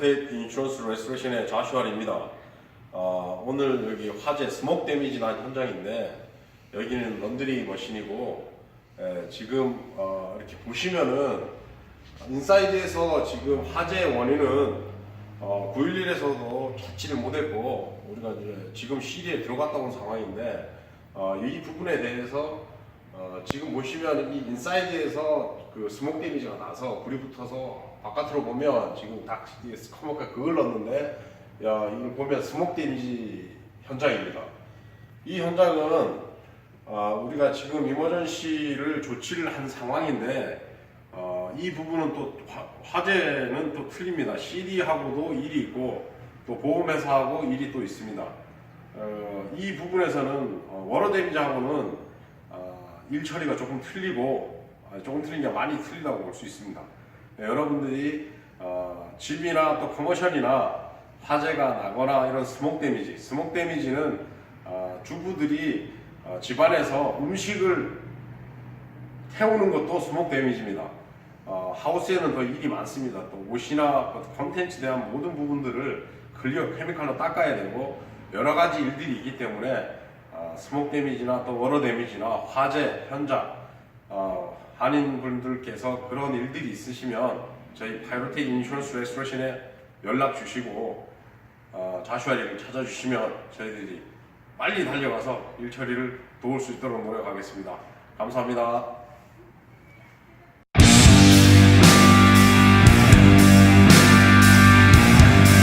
파이로텍 인슈런스 레스토레이션의 자슈알입니다. 어, 오늘 여기 화재 스모크 데미지 난 현장인데 여기는 런드리 머신이고 에, 지금 어, 이렇게 보시면은 인사이드에서 지금 화재 원인은 어, 911에서도 찾지를 못했고 우리가 이제 지금 시리에 들어갔다 온 상황인데 어, 이 부분에 대해서 어, 지금 보시면 이 인사이드에서 그 스모크 데미지가 나서 불이 붙어서 바깥으로 보면 지금 딱 스커머가 그걸 넣었는데 야 이걸 보면 스모크 데미지 현장입니다. 이 현장은 어, 우리가 지금 이머전시를 조치를 한 상황인데 어, 이 부분은 또 화, 재는또 틀립니다. CD하고도 일이 있고 또 보험회사하고 일이 또 있습니다. 어, 이 부분에서는 어, 워러 데미지하고는 어, 일 처리가 조금 틀리고 아, 조금 틀린 게 많이 틀리다고 볼 수 있습니다. 네, 여러분들이 어, 집이나 또 커머셜이나 화재가 나거나 이런 스모크 데미지, 스모크 데미지는 어, 주부들이 어, 집안에서 음식을 태우는 것도 스모크 데미지입니다. 어, 하우스에는 더 일이 많습니다. 또 옷이나 그 컨텐츠에 대한 모든 부분들을 클리어 케미칼로 닦아야 되고 여러 가지 일들이 있기 때문에 어, 스모크 데미지나 또 워러 데미지나 화재 현장 어, 한인분들께서 그런 일들이 있으시면 저희 파이로텍 인슈런스 레스토레이션에 연락 주시고 어, 자슈아리를 찾아주시면 저희들이 빨리 달려가서 일 처리를 도울 수 있도록 노력하겠습니다. 감사합니다.